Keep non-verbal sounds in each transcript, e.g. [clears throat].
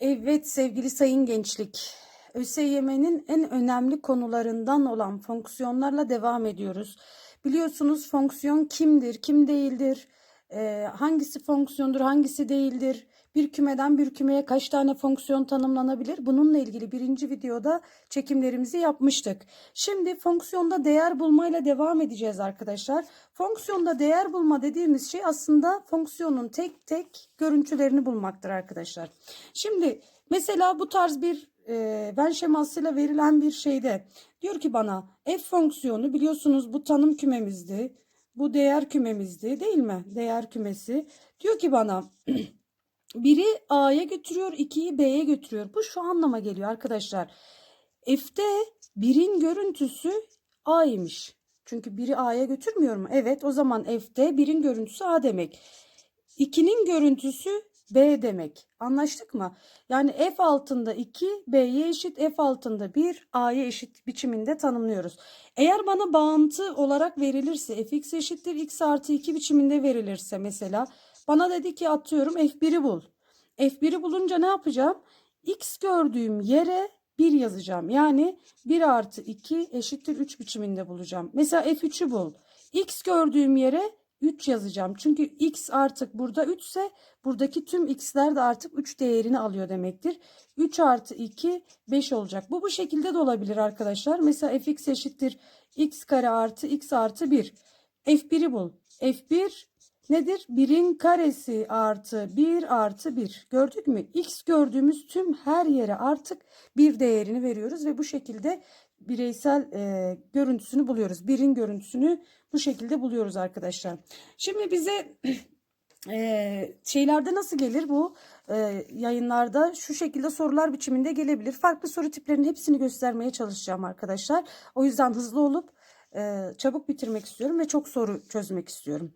Evet sevgili sayın gençlik. ÖSYM'nin en önemli konularından olan fonksiyonlarla devam ediyoruz. Biliyorsunuz fonksiyon kimdir, kim değildir, hangisi fonksiyondur, hangisi değildir, bir kümeden bir kümeye kaç tane fonksiyon tanımlanabilir? Bununla ilgili birinci videoda çekimlerimizi yapmıştık. Şimdi fonksiyonda değer bulmayla devam edeceğiz arkadaşlar. Fonksiyonda değer bulma dediğimiz şey aslında fonksiyonun tek tek görüntülerini bulmaktır arkadaşlar. Şimdi mesela bu tarz bir e, Venn şemasıyla verilen bir şeyde diyor ki bana f fonksiyonu biliyorsunuz bu tanım kümemizdi. Bu değer kümemizdi değil mi? Değer kümesi. Diyor ki bana [clears throat] biri A'ya götürüyor, ikiyi B'ye götürüyor. Bu şu anlama geliyor arkadaşlar. F'te birin görüntüsü A'ymış. Çünkü biri A'ya götürmüyor mu? Evet o zaman F'te birin görüntüsü A demek. 2'nin görüntüsü B demek. Anlaştık mı? Yani F altında 2, B'ye eşit, F altında 1, A'ya eşit biçiminde tanımlıyoruz. Eğer bana bağıntı olarak verilirse, fx eşittir x artı 2 biçiminde verilirse mesela bana dedi ki atıyorum f1'i bul. f1'i bulunca ne yapacağım? x gördüğüm yere 1 yazacağım. Yani 1 artı 2 eşittir 3 biçiminde bulacağım. Mesela f3'ü bul. x gördüğüm yere 3 yazacağım. Çünkü x artık burada 3 ise buradaki tüm x'ler de artık 3 değerini alıyor demektir. 3 artı 2 5 olacak. Bu bu şekilde de olabilir arkadaşlar. Mesela fx eşittir x kare artı x artı 1. f1'i bul. f1 nedir? 1'in karesi artı 1 artı 1. Gördük mü? X gördüğümüz tüm her yere artık bir değerini veriyoruz ve bu şekilde bireysel e, görüntüsünü buluyoruz. Birin görüntüsünü bu şekilde buluyoruz arkadaşlar. Şimdi bize e, şeylerde nasıl gelir bu e, yayınlarda şu şekilde sorular biçiminde gelebilir. Farklı soru tiplerinin hepsini göstermeye çalışacağım arkadaşlar. O yüzden hızlı olup e, çabuk bitirmek istiyorum ve çok soru çözmek istiyorum.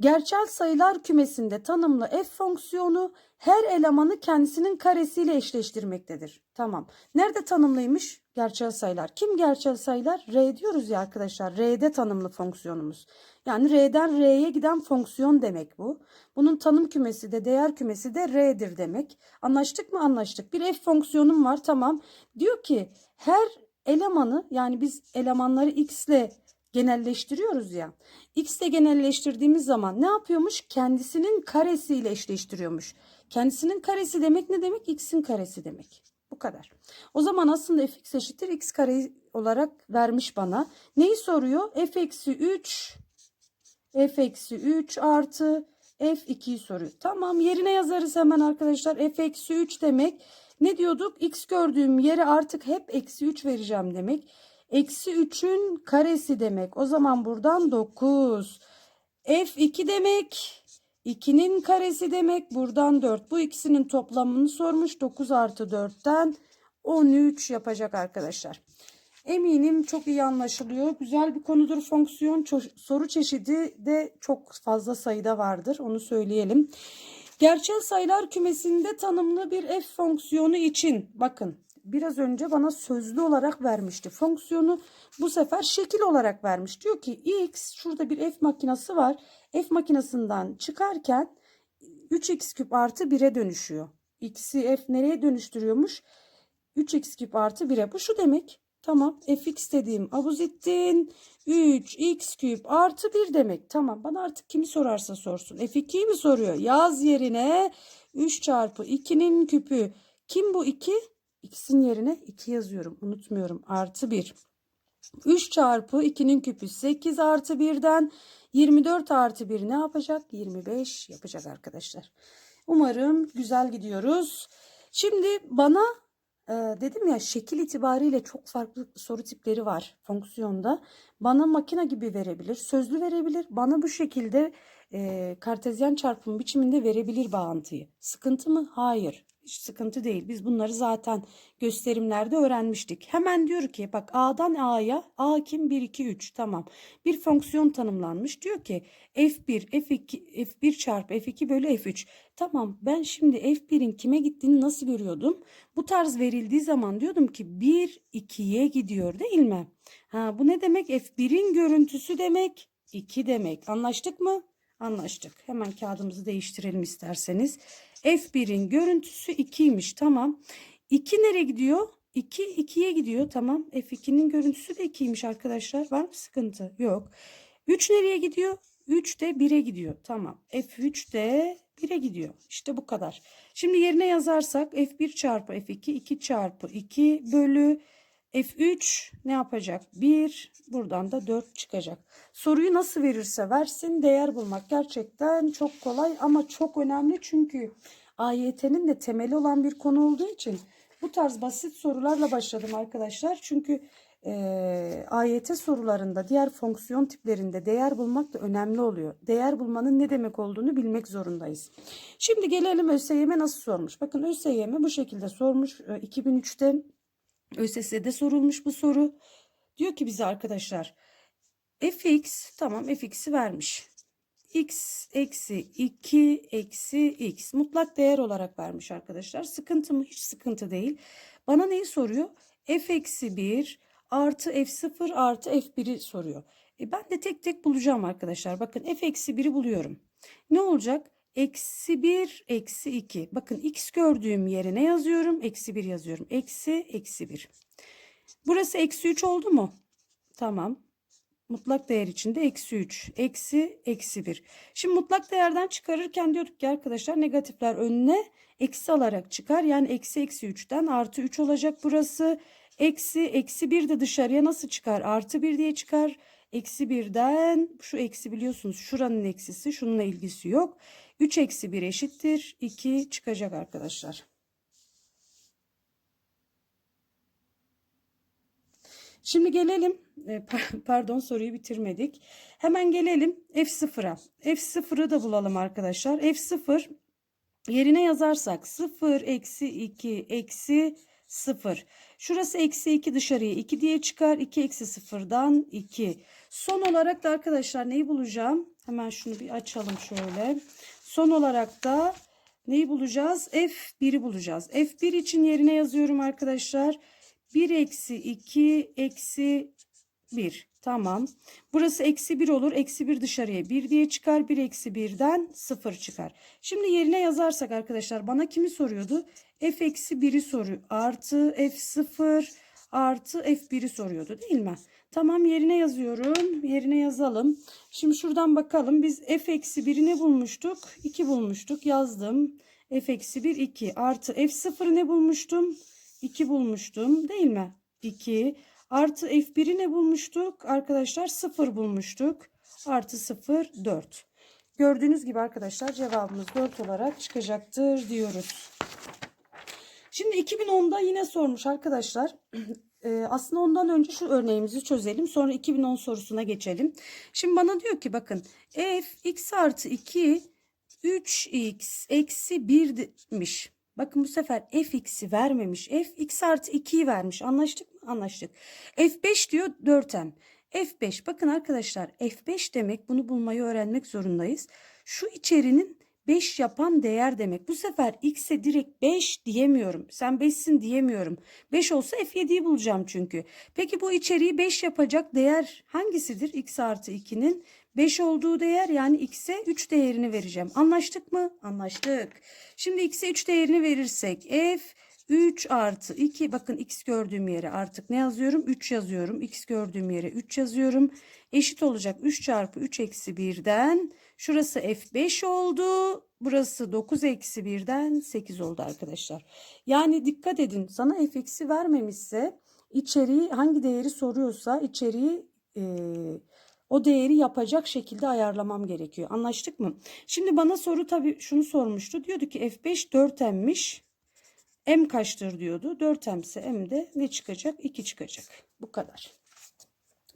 Gerçel sayılar kümesinde tanımlı f fonksiyonu her elemanı kendisinin karesiyle eşleştirmektedir. Tamam. Nerede tanımlıymış? Gerçel sayılar. Kim gerçel sayılar? R diyoruz ya arkadaşlar. R'de tanımlı fonksiyonumuz. Yani R'den R'ye giden fonksiyon demek bu. Bunun tanım kümesi de değer kümesi de R'dir demek. Anlaştık mı? Anlaştık. Bir f fonksiyonum var. Tamam. Diyor ki her elemanı yani biz elemanları x ile genelleştiriyoruz ya. X ile genelleştirdiğimiz zaman ne yapıyormuş? Kendisinin karesiyle eşleştiriyormuş. Kendisinin karesi demek ne demek? X'in karesi demek. Bu kadar. O zaman aslında fx eşittir x kare olarak vermiş bana. Neyi soruyor? f eksi 3 f eksi 3 artı f2'yi soruyor. Tamam yerine yazarız hemen arkadaşlar. f eksi 3 demek. Ne diyorduk? X gördüğüm yere artık hep eksi 3 vereceğim demek. Eksi 3'ün karesi demek. O zaman buradan 9. F2 demek. 2'nin karesi demek. Buradan 4. Bu ikisinin toplamını sormuş. 9 artı 4'ten 13 yapacak arkadaşlar. Eminim çok iyi anlaşılıyor. Güzel bir konudur fonksiyon. Soru çeşidi de çok fazla sayıda vardır. Onu söyleyelim. Gerçel sayılar kümesinde tanımlı bir f fonksiyonu için bakın biraz önce bana sözlü olarak vermişti. Fonksiyonu bu sefer şekil olarak vermiş. Diyor ki x şurada bir f makinesi var. F makinesinden çıkarken 3x küp artı 1'e dönüşüyor. X'i f nereye dönüştürüyormuş? 3x küp artı 1'e. Bu şu demek. Tamam fx dediğim abuzittin 3x küp artı 1 demek. Tamam bana artık kimi sorarsa sorsun. f2'yi mi soruyor? Yaz yerine 3 çarpı 2'nin küpü. Kim bu 2? X'in yerine 2 yazıyorum. Unutmuyorum. Artı 1. 3 çarpı 2'nin küpü 8 artı 1'den 24 artı 1 ne yapacak? 25 yapacak arkadaşlar. Umarım güzel gidiyoruz. Şimdi bana e, dedim ya şekil itibariyle çok farklı soru tipleri var fonksiyonda. Bana makine gibi verebilir, sözlü verebilir. Bana bu şekilde e, kartezyen çarpım biçiminde verebilir bağıntıyı. Sıkıntı mı? Hayır. Hiç sıkıntı değil. Biz bunları zaten gösterimlerde öğrenmiştik. Hemen diyor ki bak A'dan A'ya A kim 1 2 3 tamam. Bir fonksiyon tanımlanmış. Diyor ki F1 F2 F1 çarpı F2 bölü F3. Tamam ben şimdi F1'in kime gittiğini nasıl görüyordum? Bu tarz verildiği zaman diyordum ki 1 2'ye gidiyor değil mi? Ha bu ne demek? F1'in görüntüsü demek 2 demek. Anlaştık mı? Anlaştık. Hemen kağıdımızı değiştirelim isterseniz. F1'in görüntüsü 2'ymiş. Tamam. 2 nereye gidiyor? 2 2'ye gidiyor. Tamam. F2'nin görüntüsü de 2'ymiş arkadaşlar. Var mı sıkıntı? Yok. 3 nereye gidiyor? 3 de 1'e gidiyor. Tamam. F3 de 1'e gidiyor. İşte bu kadar. Şimdi yerine yazarsak F1 çarpı F2 2 çarpı 2 bölü F3 ne yapacak? 1. Buradan da 4 çıkacak. Soruyu nasıl verirse versin değer bulmak gerçekten çok kolay ama çok önemli çünkü AYT'nin de temeli olan bir konu olduğu için bu tarz basit sorularla başladım arkadaşlar. Çünkü e, AYT sorularında diğer fonksiyon tiplerinde değer bulmak da önemli oluyor. Değer bulmanın ne demek olduğunu bilmek zorundayız. Şimdi gelelim ÖSYM nasıl sormuş. Bakın ÖSYM bu şekilde sormuş. E, 2003'te ÖSS'de sorulmuş bu soru. Diyor ki bize arkadaşlar fx tamam fx'i vermiş. x eksi 2 eksi x mutlak değer olarak vermiş arkadaşlar. Sıkıntı mı? Hiç sıkıntı değil. Bana neyi soruyor? f eksi 1 artı f0 artı f1'i soruyor. E ben de tek tek bulacağım arkadaşlar. Bakın f eksi 1'i buluyorum. Ne olacak? Eksi 1 eksi 2. Bakın x gördüğüm yere ne yazıyorum? Eksi 1 yazıyorum. Eksi eksi 1. Burası eksi 3 oldu mu? Tamam. Mutlak değer içinde eksi 3. Eksi eksi 1. Şimdi mutlak değerden çıkarırken diyorduk ki arkadaşlar negatifler önüne eksi alarak çıkar. Yani eksi eksi 3'ten artı 3 olacak burası. Eksi eksi 1 de dışarıya nasıl çıkar? Artı 1 diye çıkar. Eksi 1'den şu eksi biliyorsunuz şuranın eksisi şununla ilgisi yok. 3 eksi 1 eşittir. 2 çıkacak arkadaşlar. Şimdi gelelim e, [laughs] pardon soruyu bitirmedik. Hemen gelelim F0'a. F0'ı da bulalım arkadaşlar. F0 yerine yazarsak 0 eksi 2 eksi 0. Şurası eksi 2 dışarıya 2 diye çıkar. 2 eksi 0'dan 2. Son olarak da arkadaşlar neyi bulacağım? Hemen şunu bir açalım şöyle. Son olarak da neyi bulacağız? F1'i bulacağız. F1 için yerine yazıyorum arkadaşlar. 1 eksi 2 eksi 1. Tamam. Burası eksi 1 olur. Eksi 1 dışarıya 1 diye çıkar. 1 eksi 1'den 0 çıkar. Şimdi yerine yazarsak arkadaşlar bana kimi soruyordu? F eksi 1'i soruyor. Artı F0 artı F1'i soruyordu değil mi? Tamam yerine yazıyorum. Yerine yazalım. Şimdi şuradan bakalım. Biz F eksi 1'i ne bulmuştuk? 2 bulmuştuk. Yazdım. F eksi 1 2 artı F0'ı ne bulmuştum? 2 bulmuştum değil mi? 2 artı F1'i ne bulmuştuk? Arkadaşlar 0 bulmuştuk. Artı 0 4. Gördüğünüz gibi arkadaşlar cevabımız 4 olarak çıkacaktır diyoruz. Şimdi 2010'da yine sormuş arkadaşlar. [clears throat] Ee, aslında ondan önce şu örneğimizi çözelim. Sonra 2010 sorusuna geçelim. Şimdi bana diyor ki bakın f x artı 2 3x eksi 1'miş. Bakın bu sefer fx'i vermemiş. f x artı 2'yi vermiş. Anlaştık mı? Anlaştık. f5 diyor 4m. f5 bakın arkadaşlar f5 demek bunu bulmayı öğrenmek zorundayız. Şu içerinin 5 yapan değer demek. Bu sefer x'e direkt 5 diyemiyorum. Sen 5'sin diyemiyorum. 5 olsa f7'yi bulacağım çünkü. Peki bu içeriği 5 yapacak değer hangisidir? x artı 2'nin 5 olduğu değer yani x'e 3 değerini vereceğim. Anlaştık mı? Anlaştık. Şimdi x'e 3 değerini verirsek f 3 artı 2 bakın x gördüğüm yere artık ne yazıyorum? 3 yazıyorum. x gördüğüm yere 3 yazıyorum. Eşit olacak 3 çarpı 3 eksi 1'den şurası f5 oldu. Burası 9 eksi 1'den 8 oldu arkadaşlar. Yani dikkat edin sana fx'i vermemişse içeriği hangi değeri soruyorsa içeriği e, o değeri yapacak şekilde ayarlamam gerekiyor. Anlaştık mı? Şimdi bana soru tabii şunu sormuştu. Diyordu ki F5 4M'miş. M kaçtır diyordu. 4M ise M'de ne çıkacak? 2 çıkacak. Bu kadar.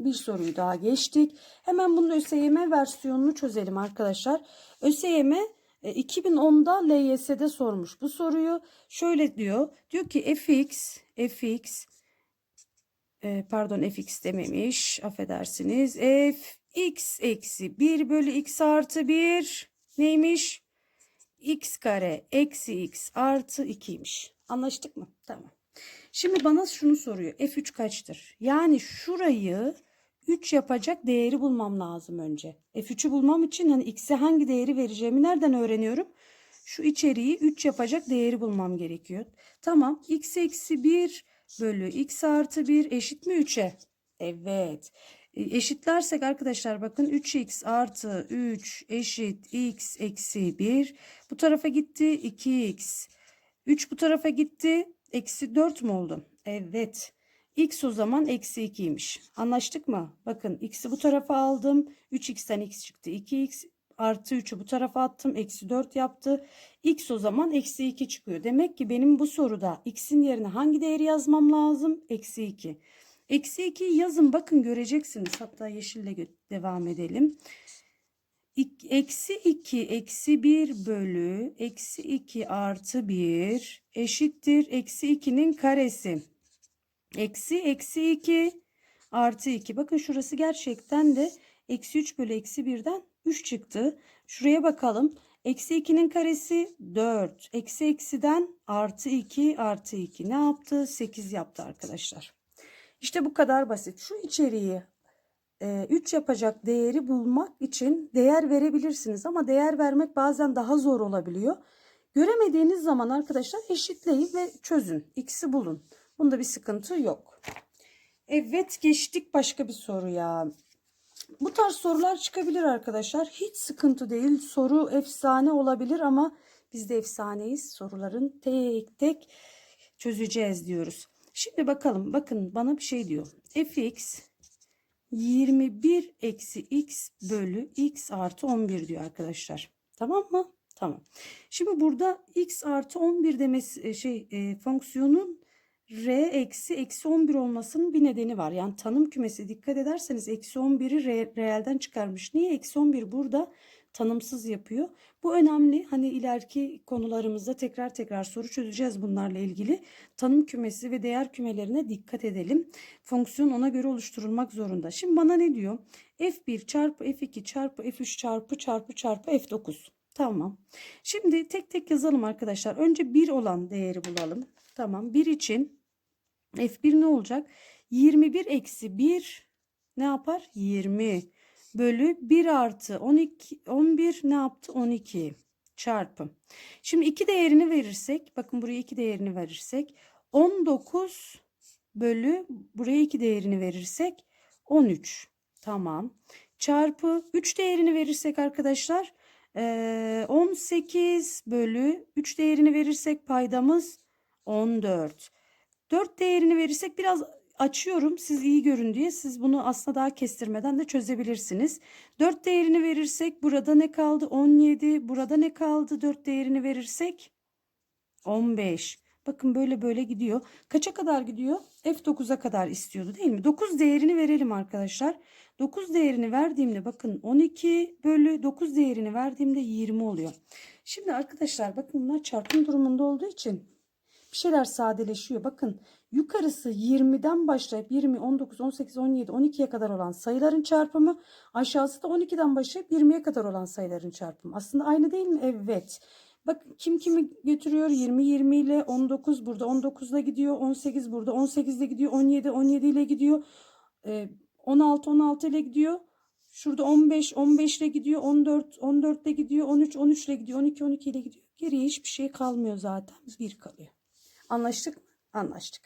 Bir soruyu daha geçtik. Hemen bunun ÖSYM versiyonunu çözelim arkadaşlar. ÖSYM 2010'da LYS'de sormuş bu soruyu. Şöyle diyor. Diyor ki fx, fx e, pardon fx dememiş affedersiniz. fx eksi 1 bölü x artı 1 neymiş? x kare eksi x artı 2'ymiş. Anlaştık mı? Tamam. Şimdi bana şunu soruyor. F3 kaçtır? Yani şurayı 3 yapacak değeri bulmam lazım önce. F3'ü bulmam için hani x'e hangi değeri vereceğimi nereden öğreniyorum? şu içeriği 3 yapacak değeri bulmam gerekiyor. Tamam x eksi 1 bölü x artı 1 eşit mi 3'e? Evet. E, Eşitlersek arkadaşlar bakın 3x artı 3 eşit x eksi 1. Bu tarafa gitti 2x. 3 bu tarafa gitti. Eksi 4 mü oldu? Evet. X o zaman eksi 2'ymiş. Anlaştık mı? Bakın x'i bu tarafa aldım. 3x'ten x çıktı. 2x artı 3'ü bu tarafa attım. Eksi 4 yaptı. X o zaman eksi 2 çıkıyor. Demek ki benim bu soruda x'in yerine hangi değeri yazmam lazım? Eksi 2. Eksi 2 yazın bakın göreceksiniz. Hatta yeşille devam edelim. Eksi 2 eksi 1 bölü eksi 2 artı 1 eşittir. Eksi 2'nin karesi. Eksi eksi 2 artı 2. Bakın şurası gerçekten de eksi 3 bölü eksi 1'den 3 çıktı. Şuraya bakalım. Eksi 2'nin karesi 4. Eksi eksiden artı 2 artı 2 ne yaptı? 8 yaptı arkadaşlar. İşte bu kadar basit. Şu içeriği 3 yapacak değeri bulmak için değer verebilirsiniz ama değer vermek bazen daha zor olabiliyor. Göremediğiniz zaman arkadaşlar eşitleyin ve çözün. X'i bulun. Bunda bir sıkıntı yok. Evet geçtik başka bir soruya. Bu tarz sorular çıkabilir arkadaşlar. Hiç sıkıntı değil. Soru efsane olabilir ama biz de efsaneyiz. Soruların tek tek çözeceğiz diyoruz. Şimdi bakalım. Bakın bana bir şey diyor. fx 21 eksi x bölü x artı 11 diyor arkadaşlar. Tamam mı? Tamam. Şimdi burada x artı 11 demesi e, şey e, fonksiyonun r eksi eksi 11 olmasının bir nedeni var. Yani tanım kümesi dikkat ederseniz eksi 11'i re, reelden çıkarmış. Niye? Eksi 11 burada tanımsız yapıyor. Bu önemli. Hani ileriki konularımızda tekrar tekrar soru çözeceğiz bunlarla ilgili. Tanım kümesi ve değer kümelerine dikkat edelim. Fonksiyon ona göre oluşturulmak zorunda. Şimdi bana ne diyor? F1 çarpı F2 çarpı F3 çarpı çarpı çarpı F9. Tamam. Şimdi tek tek yazalım arkadaşlar. Önce 1 olan değeri bulalım. Tamam. 1 için F1 ne olacak? 21 eksi 1 ne yapar? 20 bölü 1 artı 12, 11 ne yaptı? 12 çarpı. Şimdi 2 değerini verirsek bakın buraya 2 değerini verirsek 19 bölü buraya 2 değerini verirsek 13. Tamam. Çarpı 3 değerini verirsek arkadaşlar eee, 18 bölü 3 değerini verirsek paydamız 14. 4 değerini verirsek biraz açıyorum siz iyi görün diye siz bunu aslında daha kestirmeden de çözebilirsiniz. 4 değerini verirsek burada ne kaldı? 17. Burada ne kaldı? 4 değerini verirsek 15. Bakın böyle böyle gidiyor. Kaça kadar gidiyor? F9'a kadar istiyordu değil mi? 9 değerini verelim arkadaşlar. 9 değerini verdiğimde bakın 12 bölü 9 değerini verdiğimde 20 oluyor. Şimdi arkadaşlar bakın bunlar çarpım durumunda olduğu için bir şeyler sadeleşiyor. Bakın yukarısı 20'den başlayıp 20, 19, 18, 17, 12'ye kadar olan sayıların çarpımı aşağısı da 12'den başlayıp 20'ye kadar olan sayıların çarpımı. Aslında aynı değil mi? Evet. Bakın kim kimi götürüyor? 20 20 ile 19 burada 19 ile gidiyor. 18 burada 18 ile gidiyor. 17 17 ile gidiyor. Ee, 16 16 ile gidiyor. Şurada 15 15 ile gidiyor. 14 14 ile gidiyor. 13 13 ile gidiyor. 12 12 ile gidiyor. Geriye hiçbir şey kalmıyor zaten. Bir kalıyor. Anlaştık mı? Anlaştık.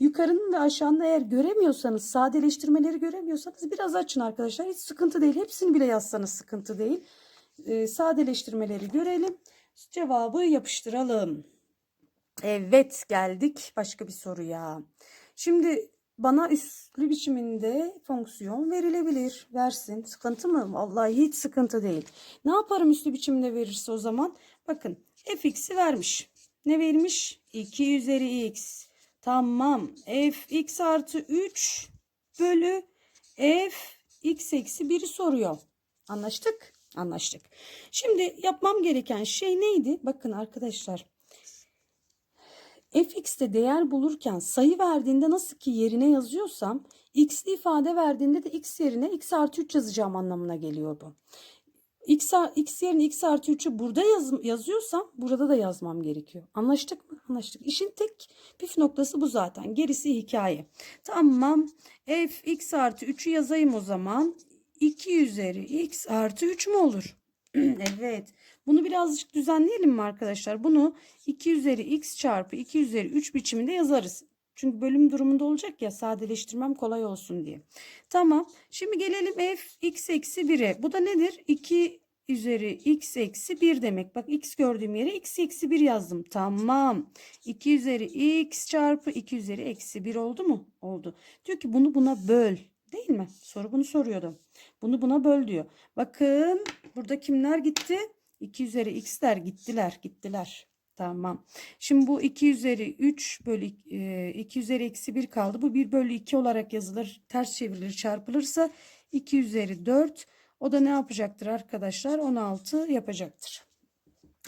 Yukarının ve aşağının eğer göremiyorsanız, sadeleştirmeleri göremiyorsanız biraz açın arkadaşlar. Hiç sıkıntı değil. Hepsini bile yazsanız sıkıntı değil. Ee, sadeleştirmeleri görelim. Cevabı yapıştıralım. Evet geldik başka bir soruya. Şimdi bana üslü biçiminde fonksiyon verilebilir. Versin. Sıkıntı mı? Vallahi hiç sıkıntı değil. Ne yaparım üslü biçimde verirse o zaman? Bakın fx'i vermiş. Ne vermiş? 2 üzeri x. Tamam. fx artı 3 bölü f x eksi 1'i soruyor. Anlaştık? Anlaştık. Şimdi yapmam gereken şey neydi? Bakın arkadaşlar. fx'te değer bulurken sayı verdiğinde nasıl ki yerine yazıyorsam x'li ifade verdiğinde de x yerine x artı 3 yazacağım anlamına geliyor bu. X, x yerine x artı 3'ü burada yaz, yazıyorsam burada da yazmam gerekiyor. Anlaştık mı? Anlaştık. İşin tek püf noktası bu zaten. Gerisi hikaye. Tamam. f x artı 3'ü yazayım o zaman. 2 üzeri x artı 3 mü olur? [clears throat] evet. Bunu birazcık düzenleyelim mi arkadaşlar? Bunu 2 üzeri x çarpı 2 üzeri 3 biçiminde yazarız. Çünkü bölüm durumunda olacak ya sadeleştirmem kolay olsun diye. Tamam. Şimdi gelelim f x eksi 1'e. Bu da nedir? 2 üzeri x eksi 1 demek. Bak x gördüğüm yere x eksi 1 yazdım. Tamam. 2 üzeri x çarpı 2 üzeri eksi 1 oldu mu? Oldu. Diyor ki bunu buna böl. Değil mi? Soru bunu soruyordu. Bunu buna böl diyor. Bakın burada kimler gitti? 2 üzeri x'ler gittiler. Gittiler. Tamam. Şimdi bu 2 üzeri 3 bölü e, 2 üzeri eksi 1 kaldı. Bu 1 bölü 2 olarak yazılır. Ters çevrilir çarpılırsa 2 üzeri 4 o da ne yapacaktır arkadaşlar? 16 yapacaktır.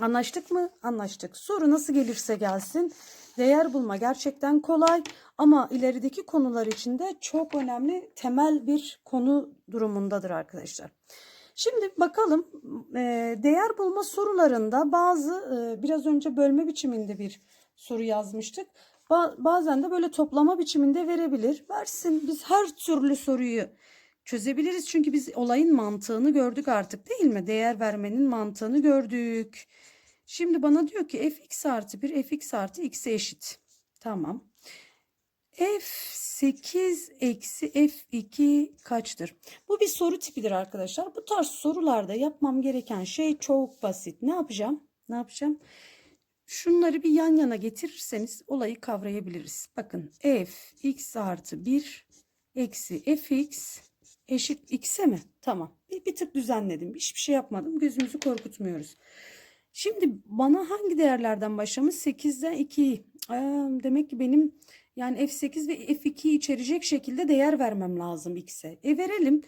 Anlaştık mı? Anlaştık. Soru nasıl gelirse gelsin. Değer bulma gerçekten kolay ama ilerideki konular için de çok önemli temel bir konu durumundadır arkadaşlar. Şimdi bakalım e, değer bulma sorularında bazı e, biraz önce bölme biçiminde bir soru yazmıştık. Ba- bazen de böyle toplama biçiminde verebilir. Versin biz her türlü soruyu çözebiliriz. Çünkü biz olayın mantığını gördük artık değil mi? Değer vermenin mantığını gördük. Şimdi bana diyor ki fx artı 1 fx artı x'e eşit. Tamam. F8 eksi f2 kaçtır? Bu bir soru tipidir arkadaşlar. Bu tarz sorularda yapmam gereken şey çok basit. Ne yapacağım? Ne yapacağım? Şunları bir yan yana getirirseniz olayı kavrayabiliriz. Bakın f x artı 1 eksi fx eşit x'e mi? Tamam. Bir, bir tık düzenledim. Hiçbir şey yapmadım. Gözümüzü korkutmuyoruz. Şimdi bana hangi değerlerden başlamış? 8'den 2. demek ki benim yani f8 ve f2'yi içerecek şekilde değer vermem lazım x'e. E verelim.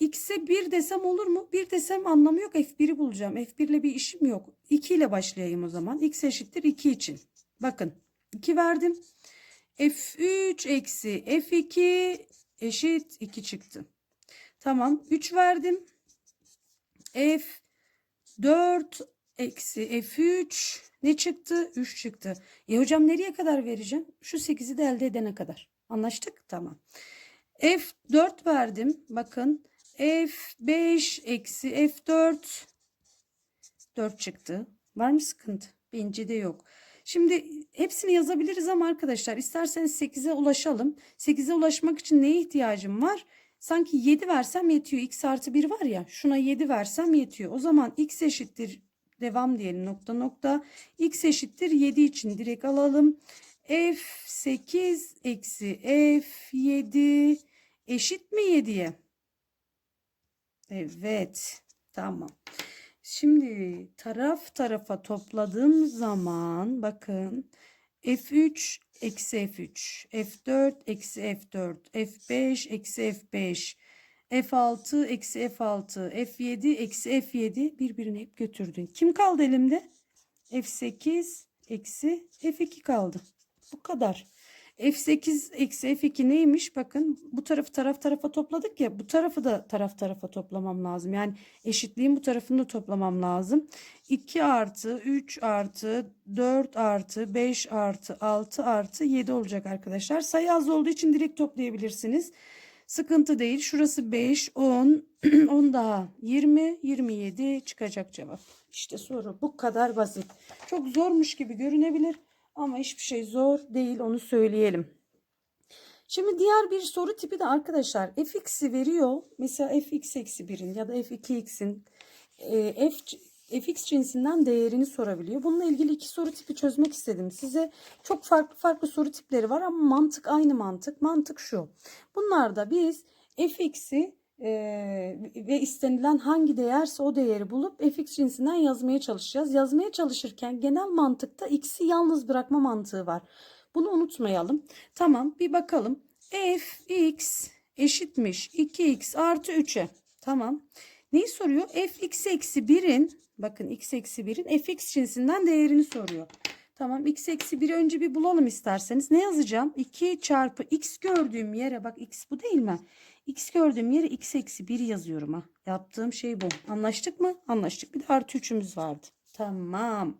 X'e 1 desem olur mu? 1 desem anlamı yok. F1'i bulacağım. F1 ile bir işim yok. 2 ile başlayayım o zaman. X eşittir 2 için. Bakın 2 verdim. F3 eksi F2 eşit 2 çıktı. Tamam. 3 verdim. F4 eksi F3 ne çıktı? 3 çıktı. E hocam nereye kadar vereceğim? Şu 8'i de elde edene kadar. Anlaştık? Tamam. F4 verdim. Bakın. F5 eksi F4 4 çıktı. Var mı sıkıntı? Bence de yok. Şimdi hepsini yazabiliriz ama arkadaşlar isterseniz 8'e ulaşalım. 8'e ulaşmak için neye ihtiyacım var? Sanki 7 versem yetiyor. X artı 1 var ya şuna 7 versem yetiyor. O zaman x eşittir devam diyelim nokta nokta. x eşittir 7 için direkt alalım. f8 eksi f7 eşit mi 7'ye? Evet. Tamam. Şimdi taraf tarafa topladığım zaman bakın f3 eksi f3 f4 eksi f4 f5 eksi f5 f6 eksi f6 f7 eksi f7 birbirini hep götürdün. Kim kaldı elimde? f8 eksi f2 kaldı. Bu kadar. F8 eksi F2 neymiş? Bakın bu tarafı taraf tarafa topladık ya. Bu tarafı da taraf tarafa toplamam lazım. Yani eşitliğin bu tarafını da toplamam lazım. 2 artı 3 artı 4 artı 5 artı 6 artı 7 olacak arkadaşlar. Sayı az olduğu için direkt toplayabilirsiniz. Sıkıntı değil. Şurası 5, 10, 10 daha 20, 27 çıkacak cevap. İşte soru bu kadar basit. Çok zormuş gibi görünebilir. Ama hiçbir şey zor değil onu söyleyelim. Şimdi diğer bir soru tipi de arkadaşlar fx'i veriyor. Mesela fx eksi 1'in ya da f2x'in e, f, fx cinsinden değerini sorabiliyor. Bununla ilgili iki soru tipi çözmek istedim. Size çok farklı farklı soru tipleri var ama mantık aynı mantık. Mantık şu. Bunlarda biz fx'i ve istenilen hangi değerse o değeri bulup fx cinsinden yazmaya çalışacağız. Yazmaya çalışırken genel mantıkta x'i yalnız bırakma mantığı var. Bunu unutmayalım. Tamam bir bakalım. fx eşitmiş 2x artı 3'e. Tamam. Neyi soruyor? fx eksi 1'in bakın x eksi 1'in fx cinsinden değerini soruyor. Tamam x eksi 1'i önce bir bulalım isterseniz. Ne yazacağım? 2 çarpı x gördüğüm yere bak x bu değil mi? X gördüğüm yere x eksi 1 yazıyorum ha. Yaptığım şey bu. Anlaştık mı? Anlaştık. Bir de artı 3'ümüz vardı. Tamam.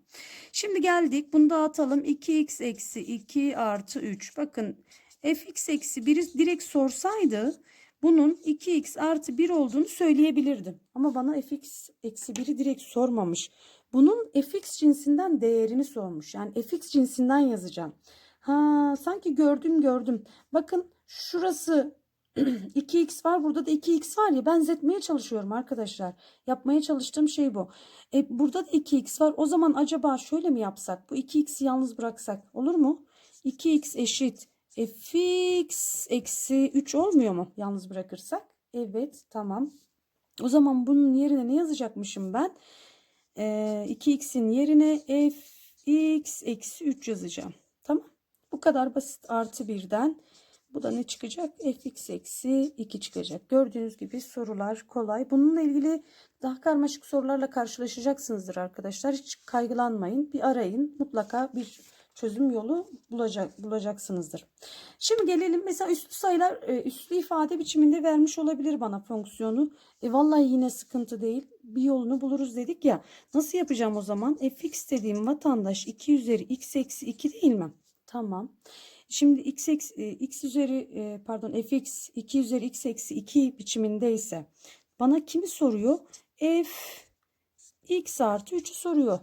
Şimdi geldik. Bunu dağıtalım. 2x eksi 2 artı 3. Bakın fx eksi 1'i direkt sorsaydı bunun 2x artı 1 olduğunu söyleyebilirdim. Ama bana fx eksi 1'i direkt sormamış. Bunun fx cinsinden değerini sormuş. Yani fx cinsinden yazacağım. Ha sanki gördüm gördüm. Bakın şurası [clears throat] 2x var burada da 2x var ya benzetmeye çalışıyorum arkadaşlar. Yapmaya çalıştığım şey bu. E, burada da 2x var. O zaman acaba şöyle mi yapsak? Bu 2x'i yalnız bıraksak olur mu? 2x eşit fx eksi 3 olmuyor mu yalnız bırakırsak? Evet tamam. O zaman bunun yerine ne yazacakmışım ben? Ee, 2x'in yerine fx eksi 3 yazacağım. Tamam. Bu kadar basit artı birden. Bu da ne çıkacak? fx eksi 2 çıkacak. Gördüğünüz gibi sorular kolay. Bununla ilgili daha karmaşık sorularla karşılaşacaksınızdır arkadaşlar. Hiç kaygılanmayın. Bir arayın. Mutlaka bir çözüm yolu bulacak bulacaksınızdır. Şimdi gelelim mesela üslü sayılar e, üslü ifade biçiminde vermiş olabilir bana fonksiyonu. E vallahi yine sıkıntı değil. Bir yolunu buluruz dedik ya. Nasıl yapacağım o zaman? fx dediğim vatandaş 2 üzeri x eksi 2 değil mi? Tamam. Şimdi x, eksi, e, x üzeri e, pardon fx 2 üzeri x eksi 2 biçimindeyse bana kimi soruyor? f x artı 3'ü soruyor.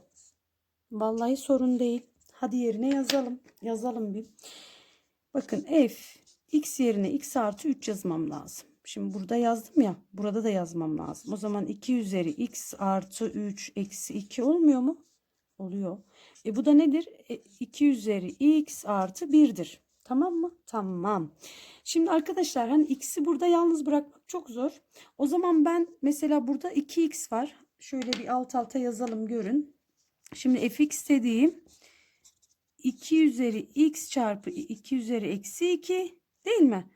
Vallahi sorun değil. Hadi yerine yazalım. Yazalım bir. Bakın f x yerine x artı 3 yazmam lazım. Şimdi burada yazdım ya. Burada da yazmam lazım. O zaman 2 üzeri x artı 3 eksi 2 olmuyor mu? Oluyor. E bu da nedir? E, 2 üzeri x artı 1'dir. Tamam mı? Tamam. Şimdi arkadaşlar hani x'i burada yalnız bırakmak çok zor. O zaman ben mesela burada 2x var. Şöyle bir alt alta yazalım görün. Şimdi fx dediğim 2 üzeri x çarpı 2 üzeri eksi 2 değil mi?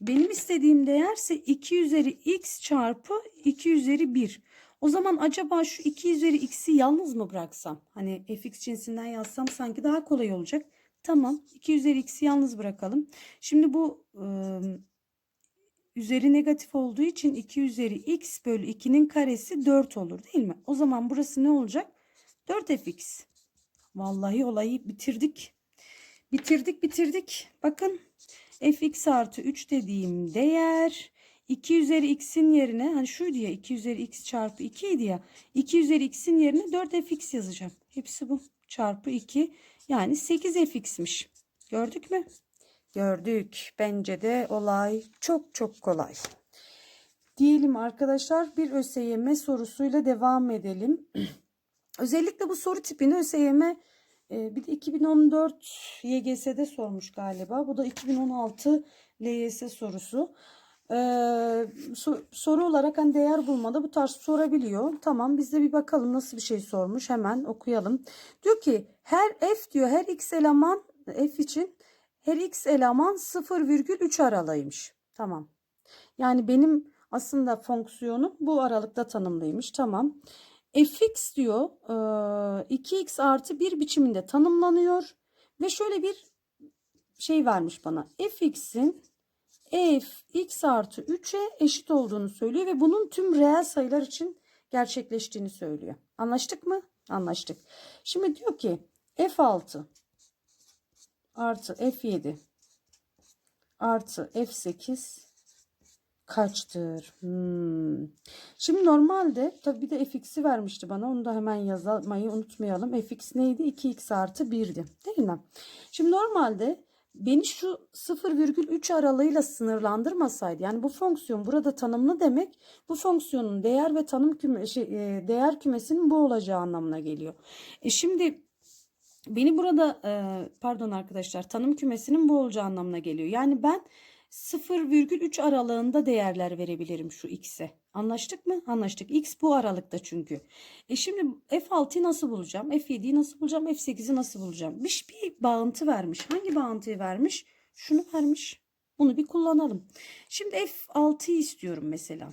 Benim istediğim değerse 2 üzeri x çarpı 2 üzeri 1. O zaman acaba şu 2 üzeri x'i yalnız mı bıraksam? Hani fx cinsinden yazsam sanki daha kolay olacak. Tamam 2 üzeri x'i yalnız bırakalım. Şimdi bu ıı, üzeri negatif olduğu için 2 üzeri x bölü 2'nin karesi 4 olur değil mi? O zaman burası ne olacak? 4fx. Vallahi olayı bitirdik. Bitirdik bitirdik. Bakın fx artı 3 dediğim değer 2 üzeri x'in yerine hani şuydu ya 2 üzeri x çarpı 2 idi ya 2 üzeri x'in yerine 4fx yazacağım. Hepsi bu çarpı 2 yani 8fx'miş. Gördük mü? Gördük. Bence de olay çok çok kolay. Diyelim arkadaşlar bir ÖSYM sorusuyla devam edelim. [clears throat] Özellikle bu soru tipini ÖSYM e, bir de 2014 YGS'de sormuş galiba. Bu da 2016 LYS sorusu. So- soru olarak hani değer bulmada bu tarz sorabiliyor. Tamam biz de bir bakalım nasıl bir şey sormuş. Hemen okuyalım. Diyor ki her f diyor her x eleman f için her x eleman 0,3 aralığıymış. Tamam. Yani benim aslında fonksiyonum bu aralıkta tanımlıymış. Tamam fx diyor 2x artı 1 biçiminde tanımlanıyor ve şöyle bir şey vermiş bana fx'in f x artı 3'e eşit olduğunu söylüyor ve bunun tüm reel sayılar için gerçekleştiğini söylüyor. Anlaştık mı? Anlaştık. Şimdi diyor ki f6 artı f7 artı f8 kaçtır? Hmm. Şimdi normalde tabii bir de fx'i vermişti bana. Onu da hemen yazmayı unutmayalım. fx neydi? 2x artı 1'di. Değil mi? Şimdi normalde beni şu 0,3 aralığıyla sınırlandırmasaydı yani bu fonksiyon burada tanımlı demek bu fonksiyonun değer ve tanım küme, şey, e, değer kümesinin bu olacağı anlamına geliyor. E şimdi beni burada e, pardon arkadaşlar tanım kümesinin bu olacağı anlamına geliyor. Yani ben 0,3 aralığında değerler verebilirim şu x'e. Anlaştık mı? Anlaştık. X bu aralıkta çünkü. E şimdi F6'yı nasıl bulacağım? F7'yi nasıl bulacağım? F8'i nasıl bulacağım? Bir, bir bağıntı vermiş. Hangi bağıntıyı vermiş? Şunu vermiş. Bunu bir kullanalım. Şimdi F6'yı istiyorum mesela.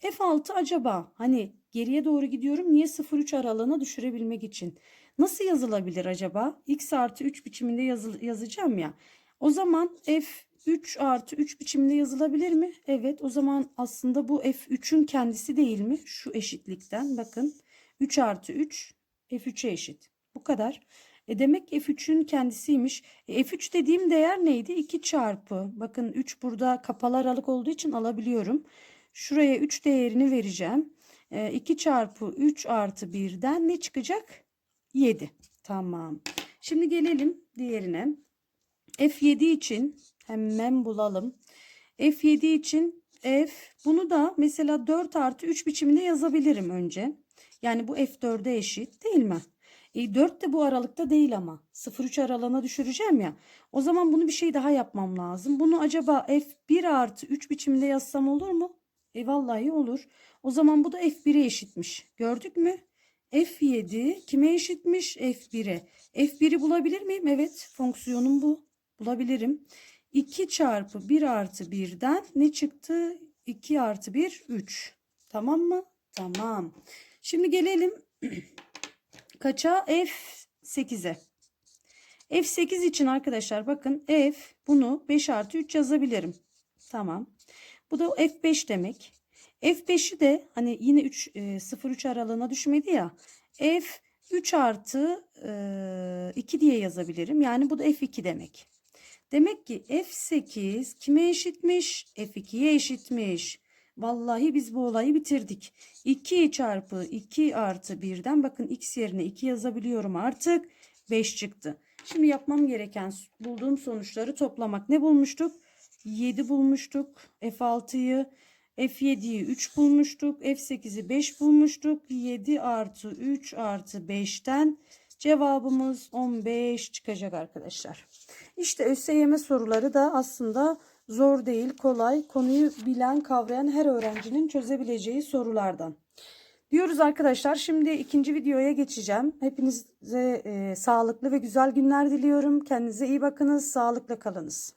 F6 acaba hani geriye doğru gidiyorum niye 0,3 aralığına düşürebilmek için? Nasıl yazılabilir acaba? X artı 3 biçiminde yazı, yazacağım ya. O zaman F 3 artı 3 biçiminde yazılabilir mi? Evet o zaman aslında bu F3'ün kendisi değil mi? Şu eşitlikten bakın 3 artı 3 F3'e eşit. Bu kadar. E demek F3'ün kendisiymiş. E F3 dediğim değer neydi? 2 çarpı. Bakın 3 burada kapalı aralık olduğu için alabiliyorum. Şuraya 3 değerini vereceğim. E, 2 çarpı 3 artı 1'den ne çıkacak? 7. Tamam. Şimdi gelelim diğerine. F7 için hemen bulalım. F7 için F bunu da mesela 4 artı 3 biçiminde yazabilirim önce. Yani bu F4'e eşit değil mi? E, 4 de bu aralıkta değil ama. 0-3 aralığına düşüreceğim ya. O zaman bunu bir şey daha yapmam lazım. Bunu acaba F1 artı 3 biçiminde yazsam olur mu? E vallahi olur. O zaman bu da F1'e eşitmiş. Gördük mü? F7 kime eşitmiş? F1'e. F1'i bulabilir miyim? Evet. Fonksiyonum bu. Bulabilirim. 2 çarpı 1 artı 1'den ne çıktı? 2 artı 1 3. Tamam mı? Tamam. Şimdi gelelim [clears throat] kaça? F8'e. F8 için arkadaşlar bakın F bunu 5 artı 3 yazabilirim. Tamam. Bu da F5 demek. F5'i de hani yine 3 0-3 aralığına düşmedi ya. F 3 artı e, 2 diye yazabilirim. Yani bu da F2 demek. Demek ki F8 kime eşitmiş? F2'ye eşitmiş. Vallahi biz bu olayı bitirdik. 2 çarpı 2 artı 1'den bakın x yerine 2 yazabiliyorum artık. 5 çıktı. Şimdi yapmam gereken bulduğum sonuçları toplamak. Ne bulmuştuk? 7 bulmuştuk. F6'yı F7'yi 3 bulmuştuk. F8'i 5 bulmuştuk. 7 artı 3 artı 5'ten cevabımız 15 çıkacak arkadaşlar. İşte ÖSYM soruları da aslında zor değil, kolay. Konuyu bilen, kavrayan her öğrencinin çözebileceği sorulardan. Diyoruz arkadaşlar. Şimdi ikinci videoya geçeceğim. Hepinize e, sağlıklı ve güzel günler diliyorum. Kendinize iyi bakınız. Sağlıkla kalınız.